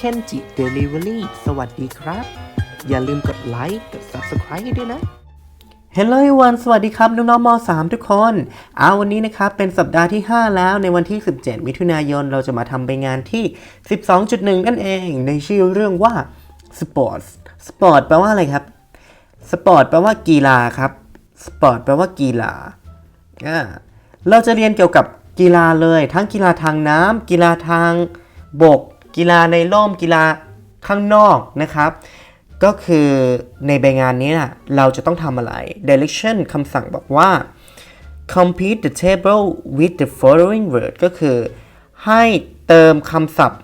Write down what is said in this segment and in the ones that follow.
เคนจิเดลิเวอรี่สวัสดีครับ อย่าลืมกดไลค์กด Subscribe ให้ด้วยนะ Hello everyone สวัสดีครับ น้องๆม 3 ทุกคนเอาวันนี้นะครับ เป็นสัปดาห์ที่ 5 แล้วในวันที่ 17 มิถุนายนเราจะมาทำไปงานที่ 12.1 นั่นเองในชื่อเรื่องว่า Sports Sport แปลว่าอะไรครับสปอร์ตแปลว่ากีฬาครับสปอร์ตแปลว่ากีฬาอ่าเราจะเรียนเกี่ยวกับกีฬาเลย ทั้งกีฬาทางน้ำกีฬาทางบก กีฬาในร่มกีฬาข้างนอกนะครับ ก็คือในใบงานนี้นะเราจะต้องทำอะไร direction คำสั่งบอกว่า complete the table with the following word ก็คือ ให้เติมคำศัพท์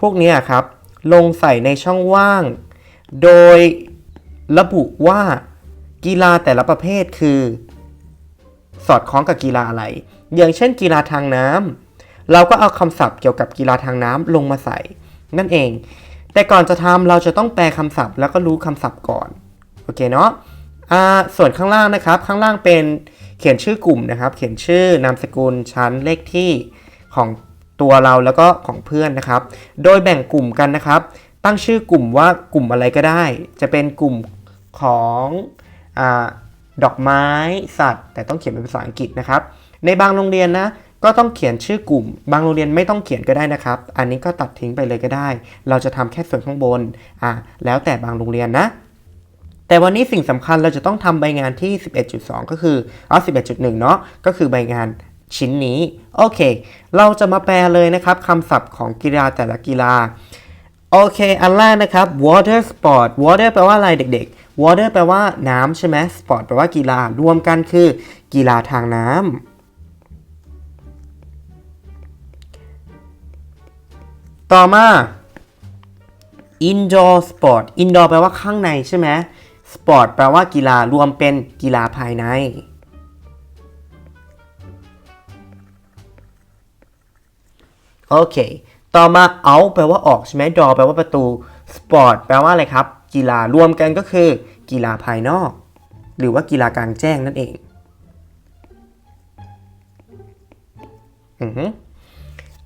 พวกนี้ครับ ลงใส่ในช่องว่าง โดยระบุว่ากีฬาแต่ละประเภทคือ สอดคล้องกับกีฬาอะไร อย่างเช่นกีฬาทางน้ำ เราก็เอาคำศัพท์เกี่ยวกับกีฬาทางน้ำลงมาใส่ นั่นเอง แต่ก่อนจะทำเราจะต้องแปลคำศัพท์ แล้วก็รู้คำศัพท์ก่อน โอเคเนาะส่วนข้างล่างนะครับ ข้างล่างเป็นเขียนชื่อกลุ่มนะครับ เขียนชื่อนามสกุลชั้นเลขที่ของตัวเราแล้วก็ของเพื่อนนะครับ โดยแบ่งกลุ่มกันนะครับ ตั้งชื่อกลุ่มว่ากลุ่มอะไรก็ได้ จะเป็นกลุ่มของอดอกไม้สัตว์ แต่ต้องเขียนเป็นภาษาอังกฤษนะครับ ในบางโรงเรียนนะ ก็ต้องเขียนชื่อกลุ่ม บางโรงเรียนไม่ต้องเขียนก็ได้นะครับ อันนี้ก็ตัดทิ้งไปเลยก็ได้ เราจะทำแค่ส่วนข้างบนอ่าแล้วแต่บางโรงเรียนนะแต่วันนี้สิ่งสำคัญเราจะต้องทำใบงานที่ 11.2 ก็คืออ๋อ11.1 เนาะก็คือใบงานชิ้นนี้ โอเค เราจะมาแปลเลยนะครับคำศัพท์ของกีฬาแต่ละกีฬา โอเค อันแรกนะครับ water sport water แปลว่าอะไรเด็กๆ water แปลว่าน้ำใช่ไหม sport แปลว่ากีฬารวมกันคือ กีฬาทางน้ำ ต่อมา indoor sport indoor แปลว่าข้างในใช่ไหม sport แปลว่ากีฬารวมเป็นกีฬาภายใน โอเค ต่อมา out แปลว่าออกใช่ไหม door แปลว่าประตู sport แปลว่าอะไรครับ กีฬารวมกันก็คือกีฬาภายนอก หรือว่ากีฬากลางแจ้งนั่นเอง อือ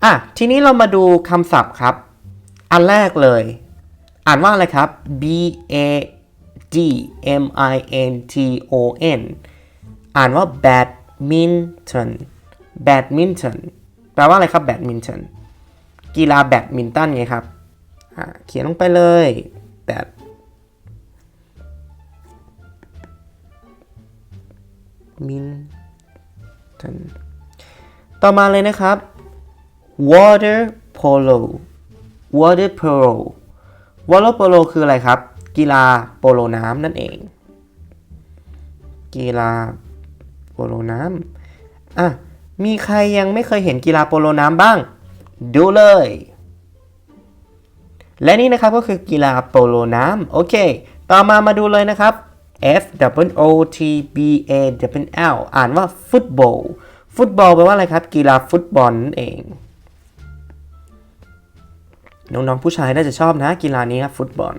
อะทีนี้เรามาดูคำศัพท์ครับ อันแรกเลย อ่านว่าอะไรครับ B A D M I N T O N อ่านว่า badminton badminton แปลว่าอะไรครับ badminton กีฬาแบดมินตันไงครับ เขียนลงไปเลยแบดมินตันต่อมาเลยนะครับ water polo water polo water polo คืออะไรครับ กีฬาโปโลน้ำนั่นเอง กีฬาโปโลน้ำอะมีใครยังไม่เคยเห็นกีฬาโปโลน้ำบ้าง ดูเลย และนี่นะครับก็คือกีฬาโปโลน้ำโอเค ต่อมามาดูเลยนะครับ F W O T B A W L อ่านว่าฟุตบอล ฟุตบอลแปลว่าอะไรครับ กีฬาฟุตบอลนั่นเอง น้องๆผู้ชายน่าจะชอบนะกีฬานี้ครับฟุตบอล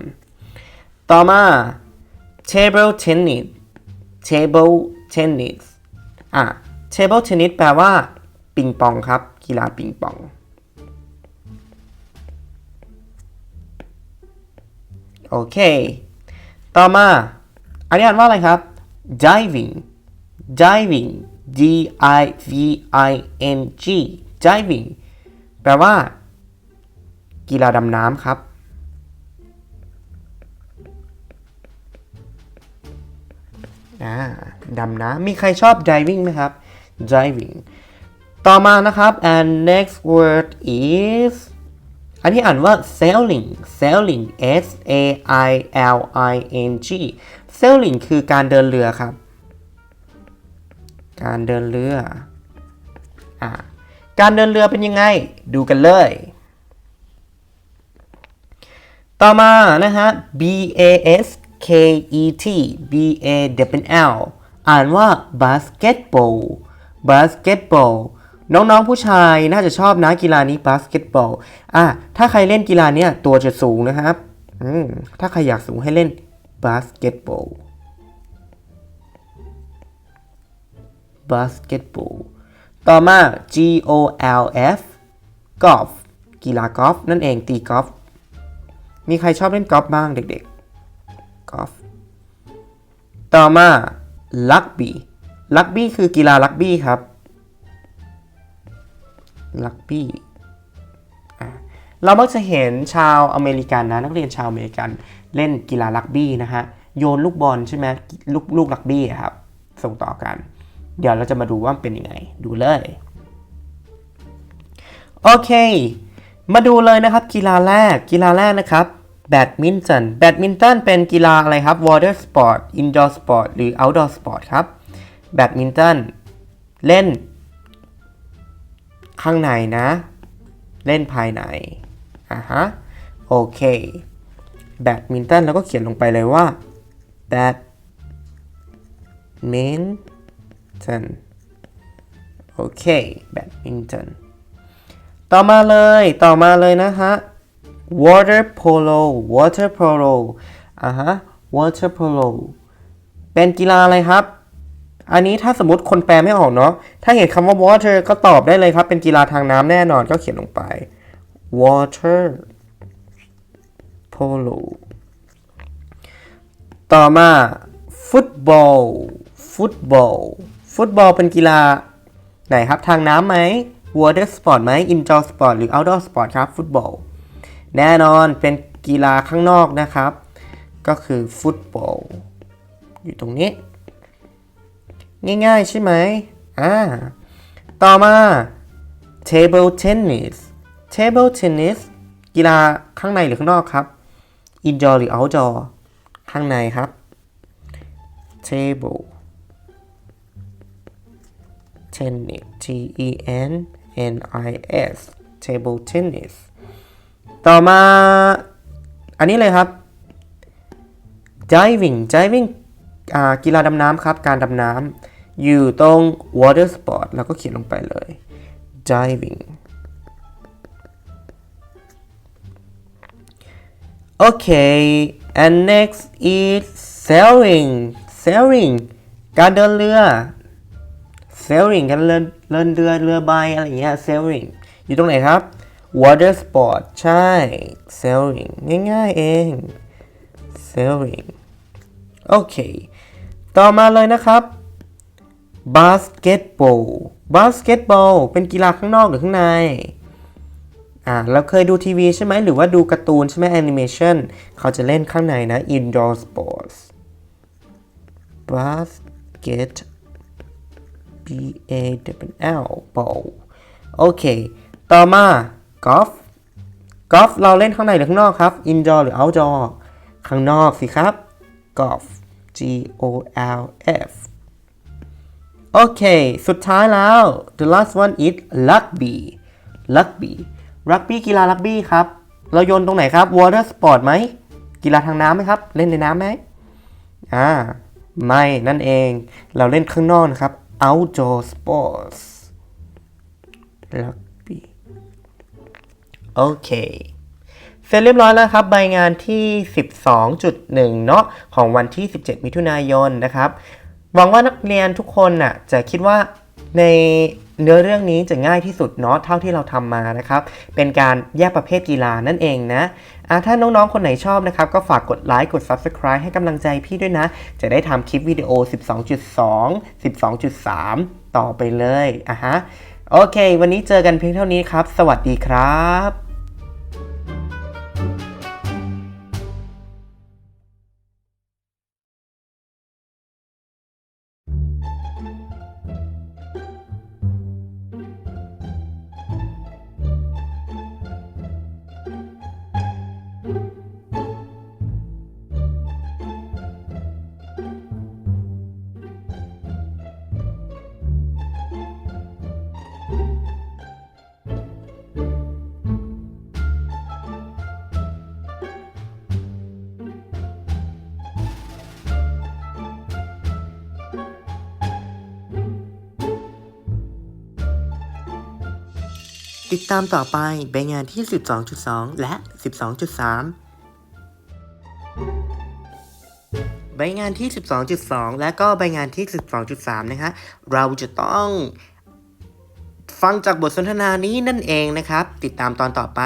ต่อมา table tennis table tennis อะ table tennis แปลว่า ปิงปองครับ กีฬาปิงปอง โอเค ต่อมา อันนี้อ่านว่าอะไรครับ diving diving D I V I N G diving แปลว่า กีฬาดำน้ำครับ ดำน้ำมีใครชอบ diving ไหมครับ diving ต่อมานะครับ and next word is อันนี้อ่านว่า sailing sailing S A I L I N G sailing คือการเดินเรือครับ การเดินเรืออ่าการเดินเรือเป็นยังไง ดูกันเลย ต่อมานะฮะ B A S K E T B A W L อ่านว่า basketball basketball น้องๆผู้ชายน่าจะชอบนะกีฬานี้บาสเกตบอลอะถ้าใครเล่นกีฬาเนี้ยตัวจะสูงนะครับอืมถ้าใครอยากสูงให้เล่นบาสเกตบอลบาสเกตบอลต่อมา G O L F golf กีฬากอล์ฟนั่นเองตีกอล์ฟ มีใครชอบเล่นกอล์ฟบ้างเด็กๆกอล์ฟต่อมาลักบี้ลักบี้คือกีฬาลักบี้ครับลักบี้เรามักจะเห็นชาวอเมริกันนะ นักเรียนชาวอเมริกันเล่นกีฬาลักบี้นะฮะ โยนลูกบอลใช่ไหมลูกลูกลักบี้ครับ ส่งต่อกัน เดี๋ยวเราจะมาดูว่าเป็นยังไง ดูเลย โอเค มาดูเลยนะครับ กีฬาแรกกีฬาแรกนะครับ แบดมินตัน แบดมินตันเป็นกีฬาอะไรครับ water sport indoor sport หรือ outdoor sport ครับ แบดมินตันเล่น ข้างในนะ เล่นภายใน อ่าฮะ โอเค แบดมินตันแล้วก็เขียนลงไปเลยว่า แบดมินตัน โอเค แบดมินตัน ต่อมาเลย ต่อมาเลยนะฮะ water polo water polo อ่าฮะ water polo เป็นกีฬาอะไรครับ อันนี้ถ้าสมมติคนแปลไม่ออกเนาะ ถ้าเห็นคำว่า water ก็ตอบได้เลยครับ เป็นกีฬาทางน้ำแน่นอนก็เขียนลงไป water polo ต่อมา ฟุตบอล ฟุตบอล ฟุตบอลเป็นกีฬาไหนครับ ทางน้ำไหม water sport ไหม indoor sport หรือ outdoor sport ครับ ฟุตบอล แน่นอนเป็นกีฬาข้างนอกนะครับ ก็คือฟุตบอลอยู่ตรงนี้ ง่ายๆใช่ไหมอ่าต่อมา table tennis table tennis กีฬาข้างในหรือข้างนอกครับ indoor หรือ outdoor ข้างในครับ table tennis T E N N I S table tennis ต่อมาอันนี้เลยครับ diving diving อ่ากีฬาดำน้ำครับ การดำน้ำอยู่ตรง water sport แล้วก็เขียนลงไปเลย diving โอเค and next is sailing sailing การเดินเรือ sailing การเดินเดินเรือเรือใบอะไรอย่างเงี้ย sailing อยู่ตรงไหนครับ water sport ใช่ sailing ง่ายๆเอง sailing โอเค ต่อมาเลยนะครับ basketball basketball เป็นกีฬาข้างนอกหรือข้างใน อ่า เราเคยดูทีวีใช่ไหม หรือว่าดูการ์ตูนใช่ไหมแอนิเมชันเขาจะเล่นข้างในนะ indoor sports basket b a w l ball โอเค ต่อมา golf golf เราเล่นข้างในหรือข้างนอกครับ indoor หรือ outdoor ข้างนอกสิครับ golf G O L F โอเค สุดท้ายแล้ว the last one is rugby rugby rugby กีฬารักบี้ครับ เราโยนตรงไหนครับ water sport ไหม กีฬาทางน้ำไหมครับ เล่นในน้ำไหมอ่า ไม่นั่นเอง เราเล่นข้างนอกนะครับ outdoor sports rugby โอเคเสร็จเรียบร้อยแล้วครับใบงานที่ 12.1 เนาะของวันที่ 17 มิถุนายนนะครับหวังว่านักเรียนทุกคนน่ะจะคิดว่าในเนื้อเรื่องนี้จะง่ายที่สุดเนาะเท่าที่เราทำมานะครับ เป็นการแยกประเภทกีฬานั่นเองนะอะถ้าน้องๆ คนไหนชอบนะครับ ก็ฝากกดไลค์กด Subscribe ให้กำลังใจพี่ด้วยนะ จะได้ทำคลิปวิดีโอ 12.2 12.3 ต่อไปเลยอะฮะโอเค วันนี้เจอกันเพียงเท่านี้ครับ สวัสดีครับ ติดตามต่อไปใบงานที่ 12.2 และ 12.3 ใบงานที่ 12.2 และก็ใบงานที่ 12.3 นะฮะเราจะต้องฟังจากบทสนทนานี้นั่นเองนะครับ ติดตามตอนต่อไป